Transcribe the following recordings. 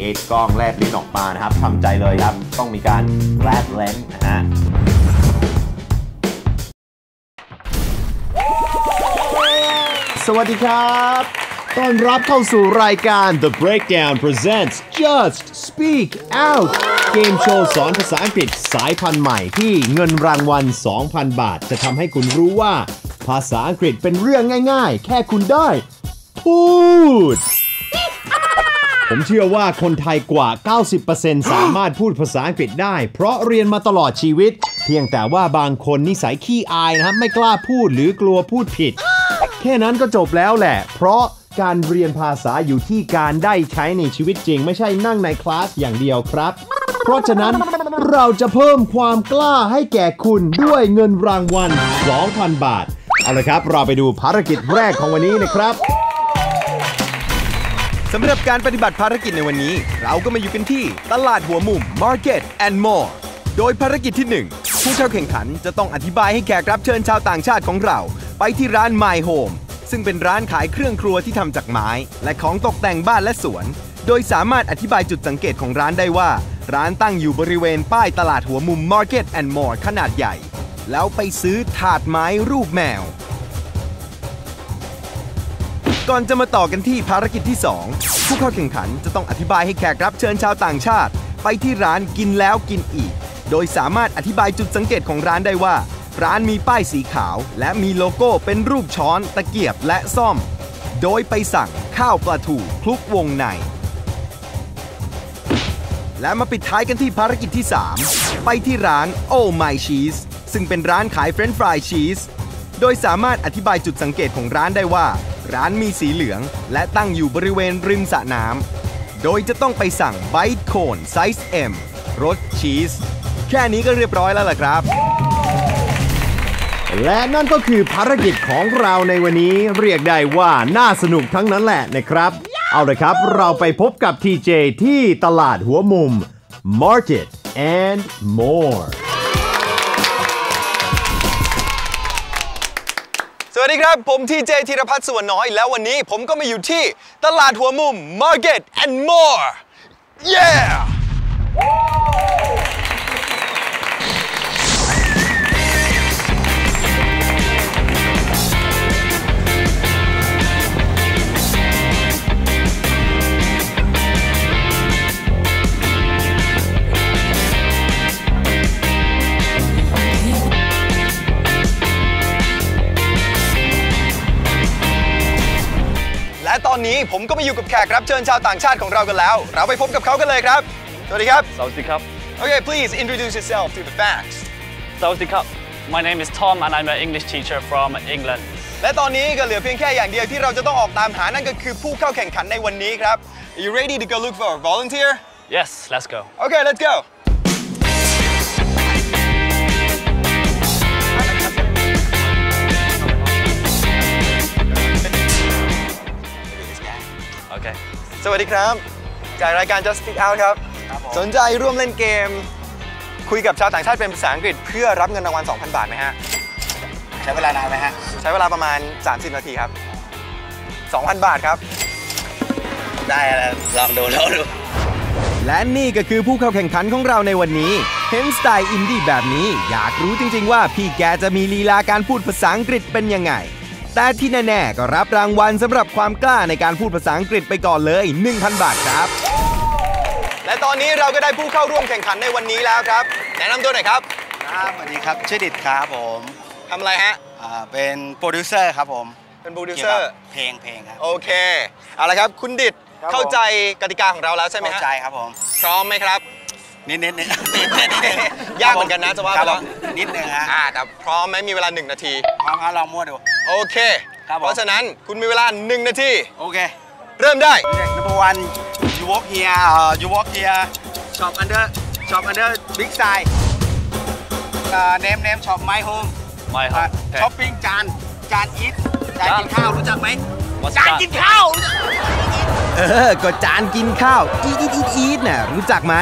เอ็กกล้องแลบลิ้นออกมานะครับทำใจเลยครับ ต้องมีการแลบเลนนะฮะสวัสดีครับต้อนรับเข้าสู่รายการ The Breakdown Presents Just Speak Out เกมโชว์สอนภาษาอังกฤษสายพันธุ์ใหม่ที่เงินรางวัล 2,000 บาท จะทำให้คุณรู้ว่า ภาษาอังกฤษเป็นเรื่องง่ายๆ แค่คุณได้ พูด ผมเชื่อว่าคนไทยกว่า 90%สามารถพูดภาษาอังกฤษได้ เพราะเรียนมาตลอดชีวิต เพียงแต่ว่าบางคนนิสัยขี้อายนะครับ ไม่กล้าพูดหรือกลัวพูดผิด แค่นั้นก็จบแล้วแหละ เพราะการเรียนภาษาอยู่ที่การได้ใช้ในชีวิตจริง ไม่ใช่นั่งในคลาสอย่างเดียวครับ เพราะฉะนั้นเราจะเพิ่มความกล้าให้แก่คุณด้วยเงินรางวัล 2,000 บาท เอาละครับ เราไปดูภารกิจแรกของวันนี้นะครับ สำหรับการปฏิบัติภารกิจในวันนี้ เราก็มาอยู่กันที่ตลาดหัวมุม Market and More โดยภารกิจที่ 1 ผู้เข้าแข่งขันจะต้องอธิบายให้แขกรับเชิญชาวต่างชาติของเรา ไปที่ร้าน My Home ซึ่งเป็นร้านขายเครื่องครัวที่ทำจากไม้ และของตกแต่งบ้านและสวน โดยสามารถอธิบายจุดสังเกตของร้านได้ว่า ร้านตั้งอยู่บริเวณป้ายตลาดหัวมุม Market and More ขนาดใหญ่ แล้วไปซื้อถาดไม้รูปแมว ก่อนจะมาต่อกันที่ภารกิจที่ 2 ผู้เข้าแข่งขันจะต้องอธิบายให้แขกรับเชิญชาวต่างชาติ ไปที่ร้านกินแล้วกินอีก โดยสามารถอธิบายจุดสังเกตของร้านได้ว่า ร้านมีป้ายสีขาว และมีโลโก้เป็นรูปช้อน ตะเกียบและซ่อม โดยไปสั่งข้าวปลาทูคลุกวงใน และมาปิดท้ายกันที่ภารกิจที่ 3 ไปที่ร้าน Oh My Cheese ซึ่งเป็นร้านขายเฟรนช์ฟรายชีส โดยสามารถอธิบายจุดสังเกตของร้านได้ว่า ร้านมีสีเหลือง และตั้งอยู่บริเวณริมสระน้ำ โดยจะต้องไปสั่งไบต์โคนไซส์ M รสชีส แค่นี้ก็เรียบร้อยแล้วล่ะครับ และนั่นก็คือภารกิจของเราในวันนี้เรียกได้ว่าน่าสนุกทั้งนั้นแหละนะครับ เอาเลยครับ เราไปพบกับ TJ ที่ตลาดหัวมุม Market and More วัสดีครับ ผมทีเจธีรพัฒน์สุวรรณน้อย แล้ววันนี้ผมก็มาอยู่ที่ตลาดหัวมุม Market and More yeah และตอนนี้ผมก็มาอยู่กับแขกรับเชิญชาวต่างชาติของเรากันแล้ว เราไปพบกับเขากันเลยครับ สวัสดีครับ Saudi Cup. Okay please introduce yourself to the facts Saudi Cup. My name is Tom and I'm an English teacher from England. และตอนนี้ก็เหลือเพียงแค่อย่างเดียวที่เราจะต้องออกตามหานั่นก็คือผู้เข้าแข่งขันในวันนี้ครับ Are you ready to go look for a volunteer Yes, let's go. Okay let's go Okay. สวัสดีครับจากรายการ Just Speak Out ครับ สนใจร่วมเล่นเกม คุยกับชาวต่างชาติเป็นภาษาอังกฤษ เพื่อรับเงินรางวัล 2,000 บาทไหมฮะ ใช้เวลานานไหมฮะ ใช้เวลาประมาณ 30 นาทีครับ 2,000 บาทครับ ได้แล้วลองดูลองดูและนี่ก็คือผู้เข้าแข่งขันของเราในวันนี้ เห็นสไตล์อินดี้แบบนี้ อยากรู้จริง ๆ ว่าพี่แกจะมีลีลาการพูดภาษาอังกฤษเป็นยังไง แต่ที่แน่ๆก็รับรางวัลสำหรับความกล้าในการพูดภาษาอังกฤษไปก่อนเลย 1,000 บาทครับ และตอนนี้เราก็ได้ผู้เข้าร่วมแข่งขันในวันนี้แล้วครับ แนะนำตัวหน่อยครับครับสวัสดีครับชื่อดิดครับผมทำอะไรฮะอ่าเป็นโปรดิวเซอร์ครับผมเป็นโปรดิวเกี่เซยวอกัร์บเพลงเพลงครับโอเคเอาละครับ คุณดิดครับเข้าใจกติกาของเราแล้วใช่ไหมเข้าฮะใจครับผมพร้อมไหมครับ นิดนิดนิดนิดนิดนิดยากเหมือนกันนะจะว่าไปครับแล้วผมนิดนึงฮะอ่าแต่พร้อมไหมมีเวลา 1 นาที พร้อมครับลองมั่วดู โอเคครับผมเพราะฉะนั้นคุณมีเวลา 1 นาที โอเค เริ่มได้ number one you walk here uh, you walk here shop under shop under big sign uh, name name shop my home My uh, home. Okay. shopping จานจานอีทจานกินจานข้าวรู้จักไหม What's จาน that? กินข้าวรู้จักเออก็จานกินข้าวอีทอีทอีทอีทน่ะรู้จักไหม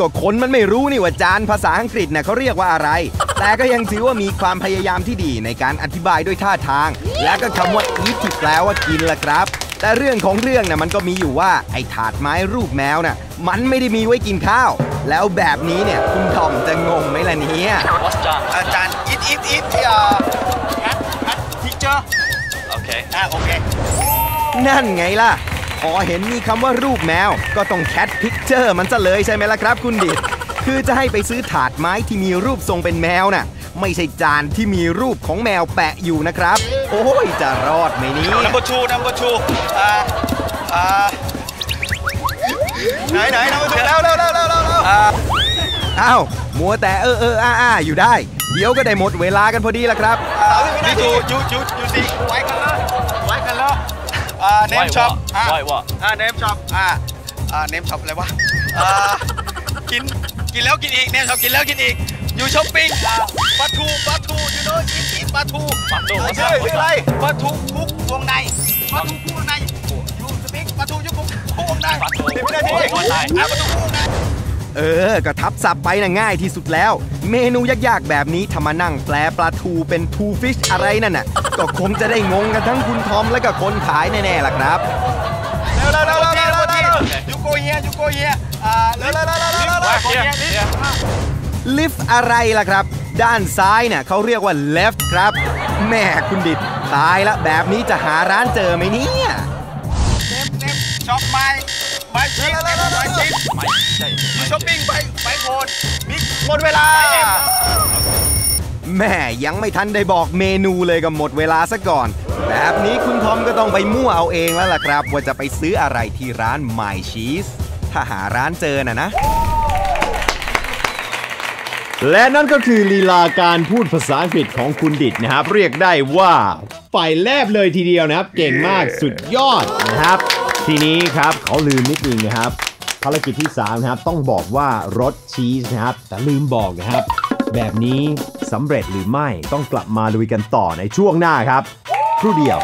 ก็คนมันไม่รู้นี่ว่าจานภาษาอังกฤษน่ะเขาเรียกว่าอะไร แต่ก็ยังถือว่ามีความพยายามที่ดีในการอธิบายด้วยท่าทาง และก็คำว่า eat ที่แปลว่ากินล่ะครับ แต่เรื่องของเรื่องน่ะมันก็มีอยู่ว่าไอ้ถาดไม้รูปแมวน่ะมันไม่ได้มีไว้กินข้าว แล้วแบบนี้เนี่ยคุณทอมจะงงไหมล่ะเนี่ย What's John? อาจารย์ eat eat eat ที่อ่าแคทแคท teacher Okay. อ่าโอเคนั่นไงล่ะ พอเห็นมีคำว่ารูปแมว ก็ต้องแคทพิกเจอร์มันซะเลยใช่ไหมล่ะครับ คุณดิดคือจะให้ไปซื้อถาดไม้ที่มีรูปทรงเป็นแมวน่ะ ไม่ใช่จานที่มีรูปของแมวแปะอยู่นะครับ โอ้ยจะรอดไหมเนี่ย number two number two อ่าอ่าไหนไหน number two แล้วแล้วแล้วแล้วแล้วอ่าอ้าวมัวแต่เออเอออ้าอ้าอยู่ได้ เดี๋ยวก็ได้หมดเวลากันพอดีละครับนี่ดูยูยูยูซีไวท์คัลเลอ อ่า name White shop what? อ่า White what? อ่า name shop อ่าอ่า name shop อะไรวะอ่ากินกินแล้วกินอีก name shop กินแล้วกินอีกอยู่ช้อปปิ้งอ่าปลาทูปลาทู you know eat eat ปลาทูปลาทูอ่ what's ชื่อ that? ชื่อ What's อะไร that? ปลาทูคุกวงในปลาทูคุกวงในยูสปิกปลาทูยุคุกวงในปลาทูสิบวินาทีวงในอ่าปลาทูคุกวงใน เออ ก็ทับศัพท์ไปน่ะง่ายที่สุดแล้ว เมนูยากๆแบบนี้ทำมานั่งแปลปลาทูเป็นทูฟิชอะไรนั่นน่ะ ก็คงจะได้งงกันทั้งคุณทอมและก็คนขายแน่ๆล่ะครับเร็วเร็วเร็วเร็วเร็วยูโกเฮียยูโกเฮียอ่าเร็วเร็วเร็วเร็วเร็วเร็ว Right here. Yeah. ลิฟต์อะไรล่ะครับ ด้านซ้ายเนี่ยเขาเรียกว่า left ครับแม่คุณดิดตายละแบบนี้จะหาร้านเจอไหมเนี่ยเน็บเน็บช็อปไม้ ช้อปปิ้งไปไปโคนนี่หมดเวลา แม่ยังไม่ทันได้บอกเมนูเลยก็หมดเวลาซะก่อน แบบนี้คุณทอมก็ต้องไปมั่วเอาเองแล้วล่ะครับ ว่าจะไปซื้ออะไรที่ร้าน My Cheese ถ้าหาร้านเจอน่ะนะ และนั่นก็คือลีลาการพูดภาษาอังกฤษของคุณดิดนะครับ เรียกได้ว่าฝ่ายแลบเลยทีเดียวนะครับ เก่งมากสุดยอดนะครับ ทีนี้ครับเขาลืมนิดนึงนะครับ ภารกิจที่ 3 นะครับ ต้องบอกว่ารสชีสนะครับ แต่ลืมบอกนะครับ แบบนี้สำเร็จหรือไม่ต้องกลับมาลุยกันต่อในช่วงหน้าครับครู่เดียว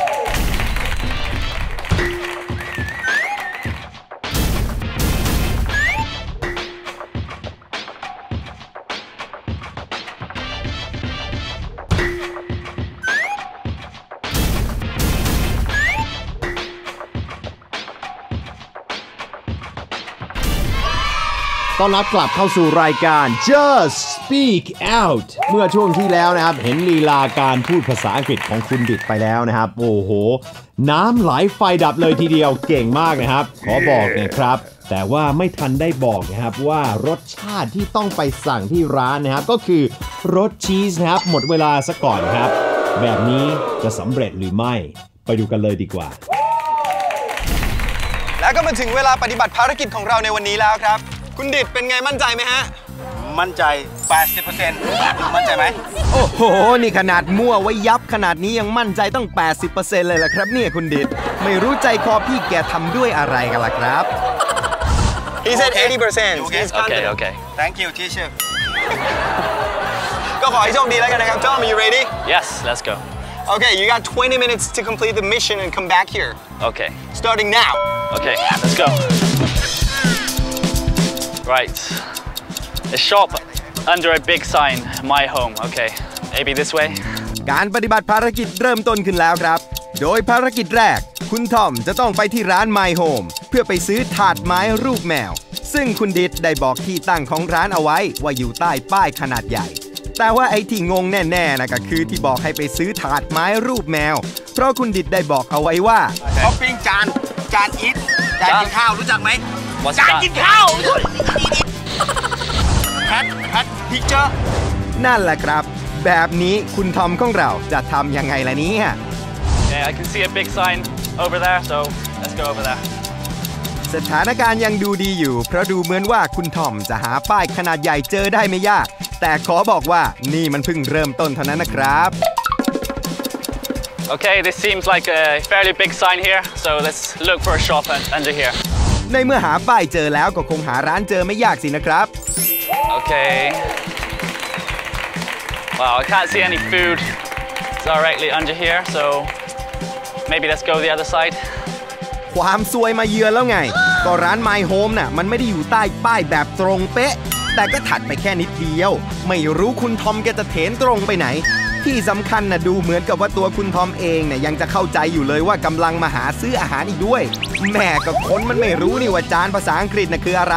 ต้อนรับกลับเข้าสู่รายการ Just Speak Out เมื่อช่วงที่แล้วนะครับ เห็นลีลาการพูดภาษาอังกฤษของคุณดิดไปแล้วนะครับ โอ้โห น้ำไหลไฟดับเลยทีเดียวเก่งมากนะครับ ขอบอกนะครับ แต่ว่าไม่ทันได้บอกนะครับว่ารสชาติที่ต้องไปสั่งที่ร้านนะครับ ก็คือรสชีสนะครับ หมดเวลาซะก่อนครับ แบบนี้จะสำเร็จหรือไม่ ไปดูกันเลยดีกว่า แล้วก็มาถึงเวลาปฏิบัติภารกิจของเราในวันนี้แล้วครับ คุณดิดเป็นไงมั่นใจไหมฮะ มั่นใจ 80%มั่นใจไหม โอ้โห นี่ขนาดมั่วไว้ยับขนาดนี้ยังมั่นใจต้อง80%เลยล่ะครับเนี่ยคุณดิดไม่รู้ใจคอพี่แกทำด้วยอะไรกันล่ะครับ He said 80% Okay. He's Okay, confident okay. thank you teacher ก็ขอให้โชคดีแล้วกันนะครับ Tom are you ready Yes, let's go. Okay you got 20 minutes to complete the mission and come back here Okay. starting now Okay, let's go. Right. A shop under a big sign, my home. Okay, maybe this way. การปฏิบัติภารกิจเริ่มต้นขึ้นแล้วครับ โดยภารกิจแรก คุณทอมจะต้องไปที่ร้าน My Home เพื่อไปซื้อถาดไม้รูปแมว ซึ่งคุณดิดได้บอกที่ตั้งของร้านเอาไว้ว่าอยู่ใต้ป้ายขนาดใหญ่ แต่ว่าไอ้ที่งงแน่ๆนะก็คือที่บอกให้ไปซื้อถาดไม้รูปแมว เพราะคุณดิดได้บอกเอาไว้ว่า ช้อปปิ้งจาน จานอีทจานกินข้าวรู้จักไหม What's จาน that? กินข้าวแพทแพทพิกเจอร์นั่นแหละครับ แบบนี้คุณทอมของเราจะทำยังไงล่ะเนี่ย Yeah, I can see a big sign over there, so let's go over there. สถานการณ์ยังดูดีอยู่ เพราะดูเหมือนว่าคุณทอมจะหาป้ายขนาดใหญ่เจอได้ไม่ยาก แต่ขอบอกว่านี่มันเพิ่งเริ่มต้นเท่านั้นนะครับ Okay, this seems like a fairly big sign here, so let's look for a shop un- under here. ในเมื่อหาป้ายเจอแล้วก็คงหาร้านเจอไม่ยากสินะครับ Okay. Wow, I can't see any food directly under here, so maybe let's go the other side. ความซวยมาเยือนแล้วไง ก็ร้าน My Home น่ะ มันไม่ได้อยู่ใต้ป้ายแบบตรงเป๊ะ แต่ก็ถัดไปแค่นิดเดียว ไม่รู้คุณทอมแกจะเถนตรงไปไหนแถ ที่สำคัญนะดูเหมือนกับว่าตัวคุณทอมเองเนี่ยยังจะเข้าใจอยู่เลยว่ากำลังมาหาซื้ออาหารอีกด้วย แม่ก็คนมันไม่รู้นี่ว่าจานภาษาอังกฤษน่ะคืออะไร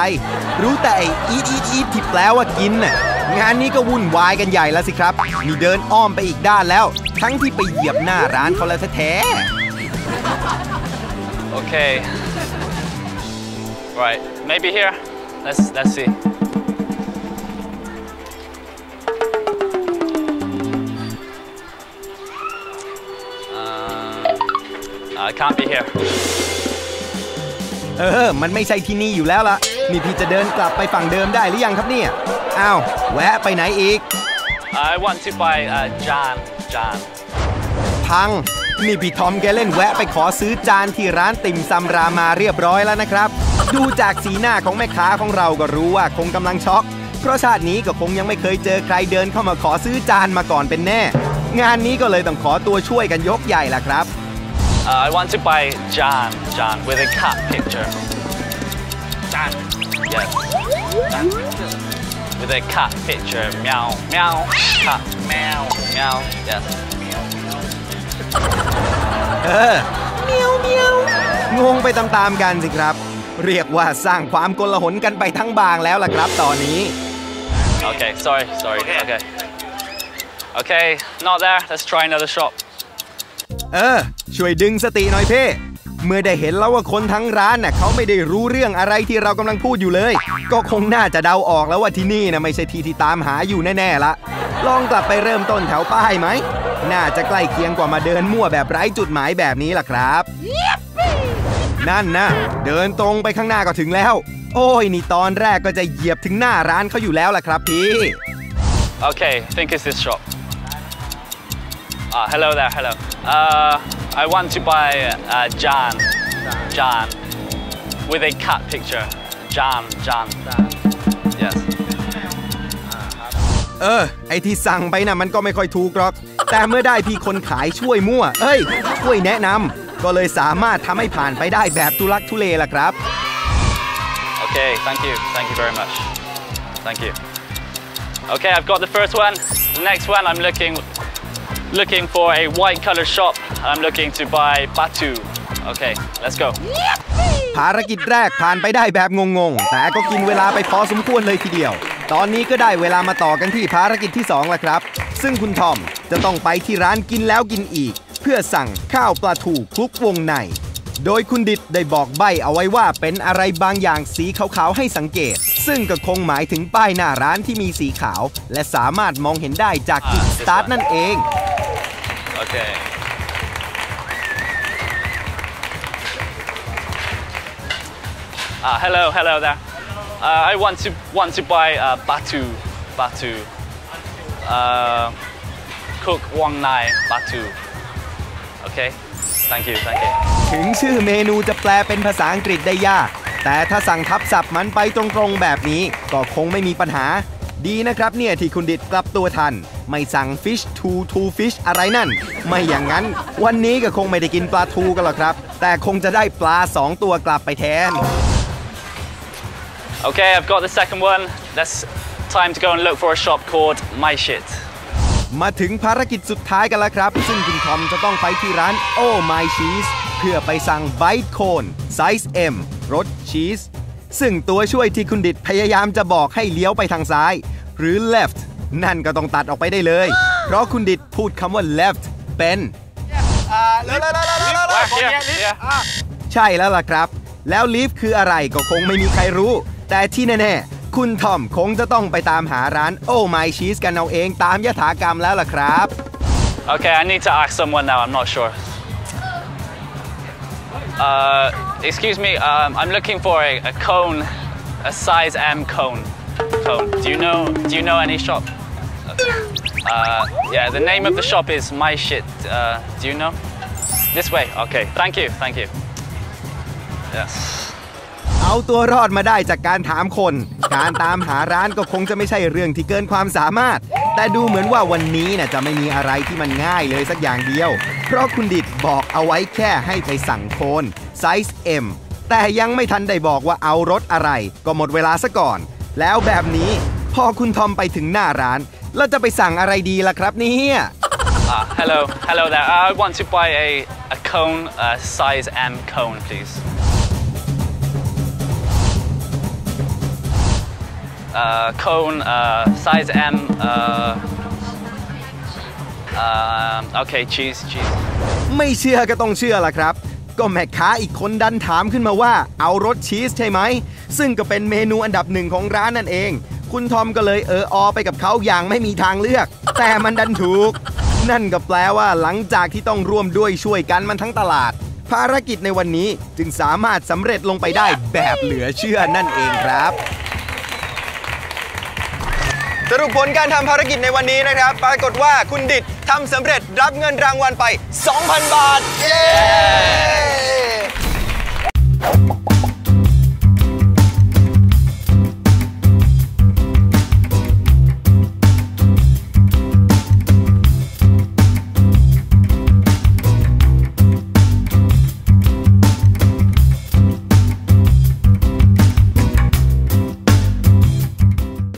รู้แต่ไอ้ eat eat eat ที่แปลว่ากินน่ะงานนี้ก็วุ่นวายกันใหญ่แล้วสิครับ มีเดินอ้อมไปอีกด้านแล้ว ทั้งที่ไปเหยียบหน้าร้านเขาแล้วแท้ๆ Okay. Right, maybe here. Let's let's see. Uh, I can't be here. เออ มันไม่ใช่ที่นี่อยู่แล้วล่ะ นี่พี่จะเดินกลับไปฝั่งเดิมได้หรือยังครับเนี่ย อ้าว แวะไปไหนอีก I want to buy uh, Jan. Jan. พัง นี่พี่ทอมแกเล่นแวะไปขอซื้อจานที่ร้านติ่มซำรามาเรียบร้อยแล้วนะครับ ดูจากสีหน้าของแม่ค้าของเราก็รู้ว่าคงกำลังช็อก เพราะชาตินี้ก็คงยังไม่เคยเจอใครเดินเข้ามาขอซื้อจานมาก่อนเป็นแน่ งานนี้ก็เลยต้องขอตัวช่วยกันยกใหญ่ล่ะครับ Uh, I want to buy Jan. Jan with a cat picture. Jan. Yes. Jan. With a cat picture. Meow. Meow. Cat. Meow. Meow. Yes. เออเมียวเมียวงงไปตามๆกันสิครับ เรียกว่าสร้างความกลหนกันไปทั้งบางแล้วล่ะครับตอนนี้ Okay. Sorry. Sorry. Okay. Okay. Not there. Let's try another shop. เออ ช่วยดึงสติหน่อยเพ่เมื่อได้เห็นแล้วว่าคนทั้งร้านน่ะเขาไม่ได้รู้เรื่องอะไรที่เรากำลังพูดอยู่เลย ก็คงน่าจะเดาออกแล้วว่าที่นี่นะไม่ใช่ที่ที่ตามหาอยู่แน่ๆละลองกลับไปเริ่มต้นแถวป้ายไหม น่าจะใกล้เคียงกว่ามาเดินมั่วแบบไร้จุดหมายแบบนี้ล่ะครับ นั่นนะเดินตรงไปข้างหน้าก็ถึงแล้ว โอ้ยนี่ตอนแรกก็จะเหยียบถึงหน้าร้านเขาอยู่แล้วล่ะครับพี่ Okay. I think it's this shop. Uh, hello there. Hello. Uh, I want to buy uh, Jan. Jan. With a cat picture. Jan. Jan. Yes. เออ ไอที่สั่งไปน่ะมันก็ไม่ค่อยถูกหรอก แต่เมื่อได้พี่คนขายช่วยมั่ว เอ้ย ช่วยแนะนำ ก็เลยสามารถทำให้ผ่านไปได้แบบทุลักทุเลล่ะครับ Okay. Thank you. Thank you very much. Thank you. Okay. I've got the first one. The next one, I'm looking looking for a white color shop. I'm looking to buy batu. Okay. Let's go. ภารกิจแรกผ่านไปได้แบบงงๆ แต่ก็กินเวลาไปพอสมควรเลยทีเดียว ตอนนี้ก็ได้เวลามาต่อกันที่ภารกิจที่2แล้วครับ ซึ่งคุณทอมจะต้องไปที่ร้านกินแล้วกินอีก เพื่อสั่งข้าวปลาทูคลุกวงใน โดยคุณดิดได้บอกใบเอาไว้ว่าเป็นอะไรบางอย่างสีขาวๆให้สังเกต ซึ่งก็คงหมายถึงป้ายหน้าร้านที่มีสีขาว และสามารถมองเห็นได้จากจุดสตาร์ทนั่นเอง Okay. Uh, hello, hello there. Uh, I want to want to buy uh, batu, batu. Uh, cook wong nai batu. Okay. Thank you, thank you. ถึงชื่อเมนูจะแปลเป็นภาษาอังกฤษได้ยาก แต่ถ้าสั่งทับศัพท์มันไปตรงๆแบบนี้ ก็คงไม่มีปัญหา ดีนะครับเนี่ยที่คุณดิดกลับตัวทัน ไม่สั่ง fish to to fish อะไรนั่น ไม่อย่างนั้น วันนี้ก็คงไม่ได้กินปลาทูกันหรอกครับ แต่คงจะได้ปลา 2 ตัวกลับไปแทน Okay, I've got the second one. That's time to go and look for a shop called My Shit. มาถึงภารกิจสุดท้ายกันแล้วครับ ซึ่งคุณทอมจะต้องไปที่ร้าน Oh My Cheese เพื่อไปสั่งไบต์โคนไซส์ M รสชีส ซึ่งตัวช่วยที่คุณดิดพยายามจะบอกให้เลี้ยวไปทางซ้าย หรือ left นั่นก็ต้องตัดออกไปได้เลย เพราะคุณดิดพูดคำว่า left เป็นอ่าเร็วเร็วเร็วเร็วเร็วเร็ว Where? คน Here, เนี้ยลิฟ here. ต์อะใช่แล้วล่ะครับ แล้วลีฟคืออะไรก็คงไม่มีใครรู้ แต่ที่แน่ๆ คุณทอมคงจะต้องไปตามหาร้าน Oh My Cheese กันเอาเองตามยถากรรมแล้วล่ะครับ Okay, I need to ask someone now. I'm not sure. Uh, excuse me. Um, I'm looking for a, a cone, a size M cone. Cone. Do you know? Do you know any shop? Uh, yeah. The name of the shop is My Shit. Uh, do you know? This way. Okay. Thank you. Thank you. Yes. เอาตัวรอดมาได้จากการถามคน การตามหาร้านก็คงจะไม่ใช่เรื่องที่เกินความสามารถ แต่ดูเหมือนว่าวันนี้น่ะจะไม่มีอะไรที่มันง่ายเลยสักอย่างเดียว เพราะคุณดิดบอกเอาไว้แค่ให้ไปสั่งโคนไซส์ M แต่ยังไม่ทันได้บอกว่าเอารถอะไร ก็หมดเวลาซะก่อน แล้วแบบนี้พอคุณทอมไปถึงหน้าร้าน แล้วจะไปสั่งอะไรดีล่ะครับเนี่ย hello, hello there. I want to buy a, a cone, uh, size M cone, please. Uh, cone, uh, size M. Uh, um, okay, cheese, cheese. ไม่เชื่อก็ต้องเชื่อละครับ ก็แม่ค้าอีกคนดันถามขึ้นมาว่า เอารสชีสใช่ไหม ซึ่งก็เป็นเมนูอันดับหนึ่งของร้านนั่นเอง คุณทอมก็เลยเอออไปกับเขาอย่างไม่มีทางเลือก แต่มันดันถูก นั่นก็แปลว่าหลังจากที่ต้องร่วมด้วยช่วยกันมันทั้งตลาด ภารกิจในวันนี้จึงสามารถสำเร็จลงไปได้แบบเหลือเชื่อนั่นเองครับสรุปผลการทำภารกิจในวันนี้นะครับ ปรากฏว่าคุณดิดทำสำเร็จรับเงินรางวัลไป 2,000 บาท เย้